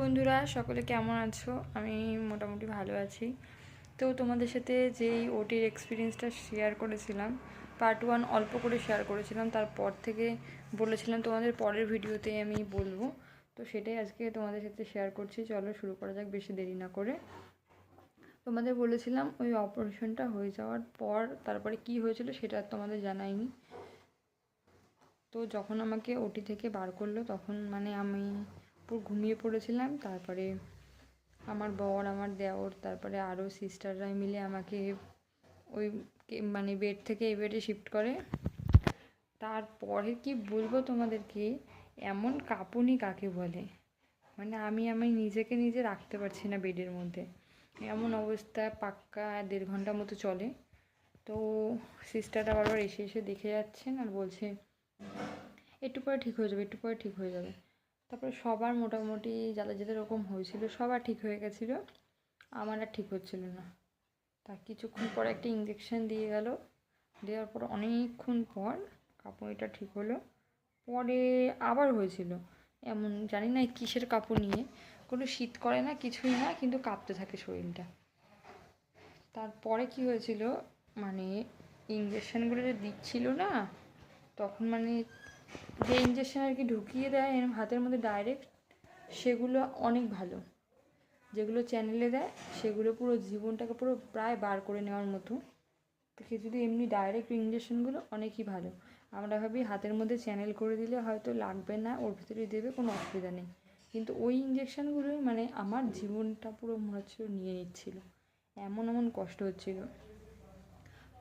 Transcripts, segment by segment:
বন্ধুরা, সকলে কেমন আছো? আমি মোটামুটি ভালো আছি। তো তোমাদের সাথে যেই ওটির এক্সপিরিয়েন্সটা শেয়ার করেছিলাম পার্ট ওয়ান অল্প করে শেয়ার করেছিলাম, তারপর থেকে বলেছিলাম তোমাদের পরের ভিডিওতে আমি বলব। তো সেটাই আজকে তোমাদের সাথে শেয়ার করছি। চলো শুরু করা যাক বেশি দেরি না করে। তোমাদের বলেছিলাম ওই অপারেশনটা হয়ে যাওয়ার পর তারপরে কি হয়েছিল সেটা তোমাদের জানাইনি। তো যখন আমাকে ওটি থেকে বার করল, তখন মানে আমি পুরো ঘুমিয়ে পড়েছিলাম, তারপরে আমার বর, আমার দেওর, তারপরে আরও সিস্টাররা মিলে আমাকে ওই মানে বেড থেকে এই বেডে শিফট করে। তারপরে কি বলব তোমাদেরকে, এমন কাঁপুনি কাকে বলে? মানে আমি আমি নিজেকে নিজে রাখতে পারছি না বেডের মধ্যে। এমন অবস্থা পাক্কা দেড় ঘণ্টা মতো চলে। তো সিস্টাররা বারবার এসে এসে দেখে যাচ্ছেন আর বলছে, একটু পরে ঠিক হয়ে যাবে, একটু পরে ঠিক হয়ে যাবে। তারপরে সবার মোটামুটি যাদের যাদের এরকম হয়েছিল, সবার ঠিক হয়ে গেছিল, আমার আর ঠিক হচ্ছিল না। তা কিছুক্ষণ পর একটা ইঞ্জেকশন দিয়ে গেল, দেওয়ার পর অনেকক্ষণ পর কাঁপুনিটা ঠিক হলো, পরে আবার হয়েছিল। এমন জানি না কিসের কাপড় নিয়ে, কোনো শীত করে না কিছুই না, কিন্তু কাঁপতে থাকে শরীরটা। তারপরে কি হয়েছিল মানে ইঞ্জেকশনগুলো যে দিচ্ছিল না, তখন মানে যে ইঞ্জেকশন আর কি ঢুকিয়ে দেয় এরম হাতের মধ্যে ডাইরেক্ট সেগুলো অনেক ভালো। যেগুলো চ্যানেলে দেয়, সেগুলো পুরো জীবনটাকে পুরো প্রায় বার করে নেওয়ার মতো। যদি এমনি ডাইরেক্ট ইঞ্জেকশনগুলো অনেকই ভালো। আমরা ভাবি হাতের মধ্যে চ্যানেল করে দিলে হয়তো লাগবে না, ওর ভিতরে দেবে, কোনো অসুবিধা নেই। কিন্তু ওই ইঞ্জেকশনগুলোই মানে আমার জীবনটা পুরো মনে হচ্ছিল নিয়ে নিচ্ছিল। এমন এমন কষ্ট হচ্ছিল।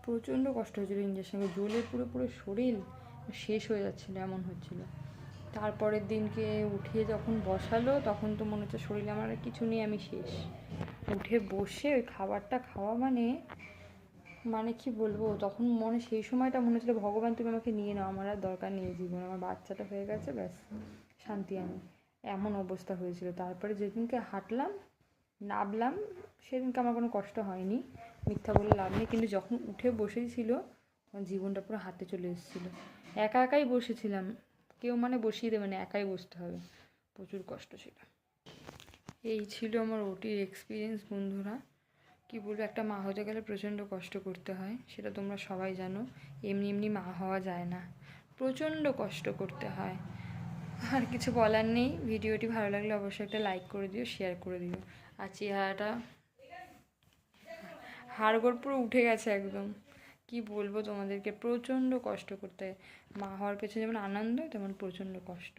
প্রচণ্ড কষ্ট হচ্ছিল ইঞ্জেকশনকে জ্বলে পুরো পুরো শরীর শেষ হয়ে যাচ্ছিল, এমন হচ্ছিল। তারপরের দিনকে উঠিয়ে যখন বসালো, তখন তো মনে হচ্ছে শরীরে আমার কিছু নেই, আমি শেষ। উঠে বসে ওই খাবারটা খাওয়া মানে মানে কি বলব, তখন মনে, সেই সময়টা মনে হচ্ছিল, ভগবান, তুমি আমাকে নিয়ে নাও, আমার আর দরকার নেই জীবন, আমার বাচ্চাটা হয়ে গেছে, ব্যাস, শান্তি আমি। এমন অবস্থা হয়েছিল। তারপরে যেদিনকে হাঁটলাম, নামলাম, সেদিনকে আমার কোনো কষ্ট হয়নি, মিথ্যা বলে লাভ নেই, কিন্তু যখন উঠে বসেছিল জীবনটা পুরো হাতে চলে এসেছিল। একা একাই বসেছিলাম। কেউ মানে বসিয়ে দেবে না, একাই বসতে হবে। প্রচুর কষ্ট ছিল। এই ছিল আমার ওটির এক্সপিরিয়েন্স বন্ধুরা। কি বলব, একটা মা হতে গেলে প্রচণ্ড কষ্ট করতে হয়, সেটা তোমরা সবাই জানো। এমনি এমনি মা হওয়া যায় না। প্রচণ্ড কষ্ট করতে হয়। আর কিছু বলার নেই। ভিডিওটি ভালো লাগলে অবশ্যই একটা লাইক করে দিও শেয়ার করে দিও। আর চেহারাটা হাড়গোড় পুরো উঠে গেছে একদম। কি বলব তোমাদেরকে? প্রচণ্ড কষ্ট করতে মা হওয়ার পেছনে যেমন আনন্দ তেমন প্রচণ্ড কষ্ট।